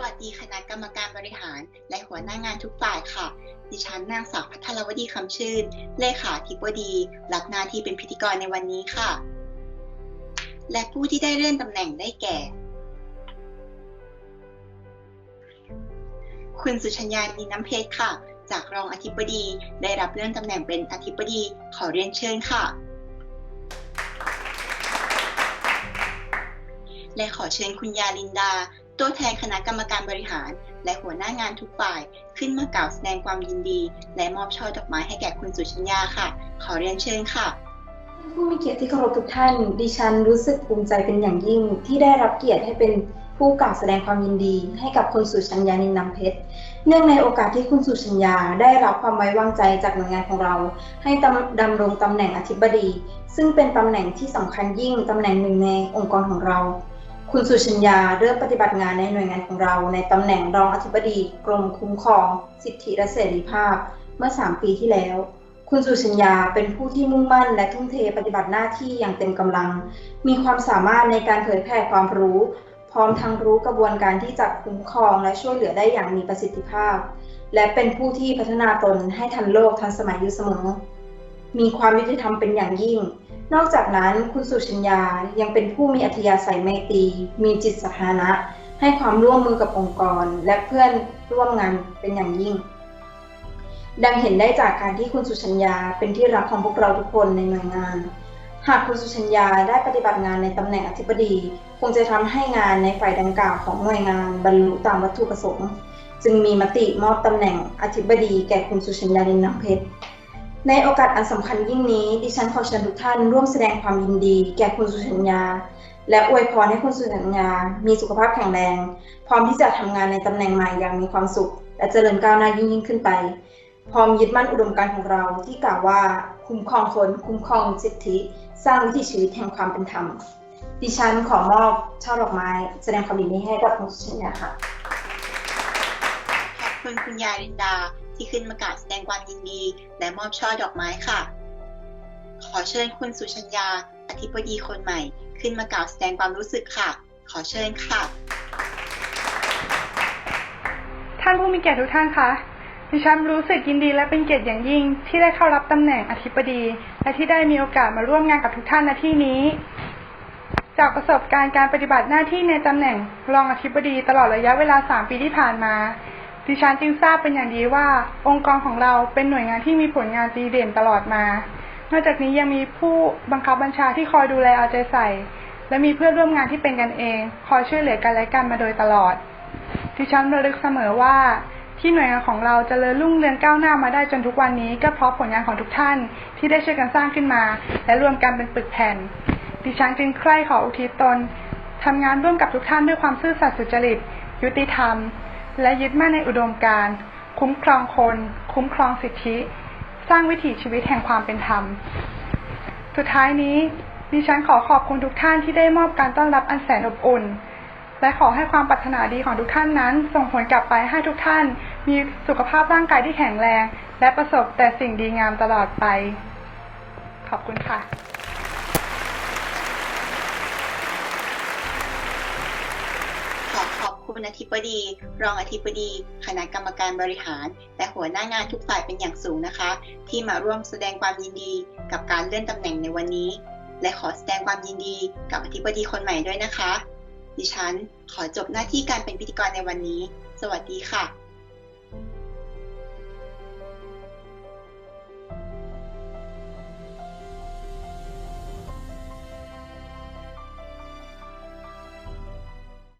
วัสดีคณะกรรมการบริหาร และหัวหน้างานทุกฝ่ายค่ะ ดิฉันนางสาวพัทรวดีคำชื่น เลขาธิบดี รับหน้าที่เป็นพิธีกรในวันนี้ค่ะ และผู้ที่ได้เลื่อนตำแหน่งได้แก่ คุณสุชัญญานินน้ำเพชรค่ะ จากรองอธิบดีได้รับเลื่อนตำแหน่งเป็นอธิบดีขอเรียนเชิญค่ะและขอเชิญคุณยาลินดา ตัวแทนคณะกรรมการบริหาร และหัวหน้างานทุกฝ่าย ขึ้นมากล่าวแสดงความยินดี และมอบช่อดอกไม้ให้แก่คุณสุชัญญาค่ะ ขอเรียนเชิญค่ะ ผู้มีเกียรติที่เคารพทุกท่าน ดิฉันรู้สึกภูมิใจเป็นอย่างยิ่งที่ได้รับเกียรติให้เป็นผู้กล่าวแสดงความยินดี ให้กับคุณสุชัญญานินนำเพชร เนื่องในโอกาสที่คุณสุชัญญาได้รับความไว้วางใจจากหน่วยงานของเรา ให้ดำดำรงตำแหน่งอธิบดี ซึ่งเป็นตำแหน่งที่สำคัญยิ่งตำแหน่งหนึ่งในองค์กรของเรา คุณสุชัญญาเริ่มปฏิบัติงานในหน่วยงานของเราในตำแหน่งรองอธิบดีกรมคุ้มครอง สิทธิและเสรีภาพเมื่อ 3 ปีที่แล้ว คุณสุชัญญาเป็นผู้ที่มุ่งมั่นและทุ่มเทปฏิบัติหน้าที่อย่างเต็มกำลัง มีความสามารถในการเผยแพร่ความรู้ พร้อมทั้งรู้กระบวนการที่จะคุ้มครองและช่วยเหลือได้อย่างมีประสิทธิภาพ และเป็นผู้ที่พัฒนาตนให้ทันโลกทันสมัยอยู่เสมอ มีความยุติธรรมเป็นอย่างยิ่ง นอกจากนั้นคุณสุชัญญายังเป็นผู้มีอัธยาศัยไมตรีมีจิตสาธารณะ ให้ความร่วมมือกับองค์กร และเพื่อนร่วมงานเป็นอย่างยิ่ง ดังเห็นได้จากการที่คุณสุชัญญาเป็นที่รักของพวกเราทุกคนในหน่วยงาน หากคุณสุชัญญาได้ปฏิบัติงานในตำแหน่งอธิบดี คงจะทำให้งานในฝ่ายดังกล่าวของหน่วยงานบรรลุตามวัตถุประสงค์ จึงมีมติมอบตำแหน่งอธิบดีแก่คุณสุชัญญาลินน้ำเพชร ในโอกาสอันสำคัญยิ่งนี้ ดิฉันขอเชิญทุกท่านร่วมแสดงความยินดี แก่คุณสุชัญญา และอวยพรให้คุณสุชัญญา มีสุขภาพแข็งแรง พร้อมที่จะทำงานในตำแหน่งใหม่อย่างมีความสุข และเจริญก้าวหน้ายิ่งยิ่งขึ้นไป พร้อมยึดมั่นอุดมการณ์ของเราที่กล่าวว่า คุ้มครองคน คุ้มครองสิทธิ สร้างวิถีชีวิตแห่งความเป็นธรรม ดิฉันขอมอบช่อดอกไม้ แสดงความยินดีให้กับคุณสุชัญญาค่ะขอบคุณคุณยาลินดา ที่ขึ้นมากาวแสดงความยินดี และมอบช่อดอกไม้ค่ะ ขอเชิญคุณสุชัญญาอธิบดีคนใหม่ ขึ้นมากล่าวแสดงความรู้สึกค่ะ ขอเชิญค่ะ ท่านผู้มีเกียรติทุกท่านคะดิฉันรู้สึกยินดีและเป็นเกียรติอย่างยิ่ง ที่ได้เข้ารับตำแหน่งอธิบดี และที่ได้มีโอกาสมาร่วมงานกับทุกท่านณที่นี้ จากประสบการณ์การปฏิบัติหน้าที่ในตำแหน่งรองอธิบดีตลอดระยะเวลา 3 ปีที่ผ่านมา ดิฉันจึงทราบเป็นอย่างดีว่า องค์กรของเราเป็นหน่วยงานที่มีผลงานดีเด่นตลอดมา นอกจากนี้ยังมีผู้บังคับบัญชาที่คอยดูแลเอาใจใส่ และมีเพื่อนร่วมงานที่เป็นกันเอง คอยช่วยเหลือกันและกันมาโดยตลอด ดิฉันระลึกเสมอว่าที่หน่วยงานของเราจเจริญรุ่งเรืองก้าวหน้ามาได้จนทุกวันนี้ก็เพราะผลงานของทุกท่านที่ได้ช่วยกันสร้างขึ้นมา และรวมกันเป็นปึกแผ่น ดิฉันจึงใคร่ขออุทิศตนทำงานร่วมกับทุกท่านด้วยความซื่อสัตย์สุจริต ยุติธรรม และยึดมั่นในอุดมการณ์คุ้มครองคน คุ้มครองสิทธิ สร้างวิถีชีวิตแห่งความเป็นธรรม สุดท้ายนี้ดิฉันขอขอบคุณทุกท่านที่ได้มอบการต้อนรับอันแสนอบอุ่น และขอให้ความปรารถนาดีของทุกท่านนั้น ส่งผลกลับไปให้ทุกท่าน มีสุขภาพร่างกายที่แข็งแรง และประสบแต่สิ่งดีงามตลอดไป ขอบคุณค่ะ ขอขอบ คุณอธิบดี รองอธิบดี คณะกรรมการบริหาร และหัวหน้างานทุกฝ่ายเป็นอย่างสูงนะคะ ที่มาร่วมแสดงความยินดีกับการเลื่อนตำแหน่งในวันนี้ และขอแสดงความยินดีกับอธิบดีคนใหม่ด้วยนะคะ ดิฉันขอจบหน้าที่การเป็นพิธีกรในวันนี้ สวัสดีค่ะ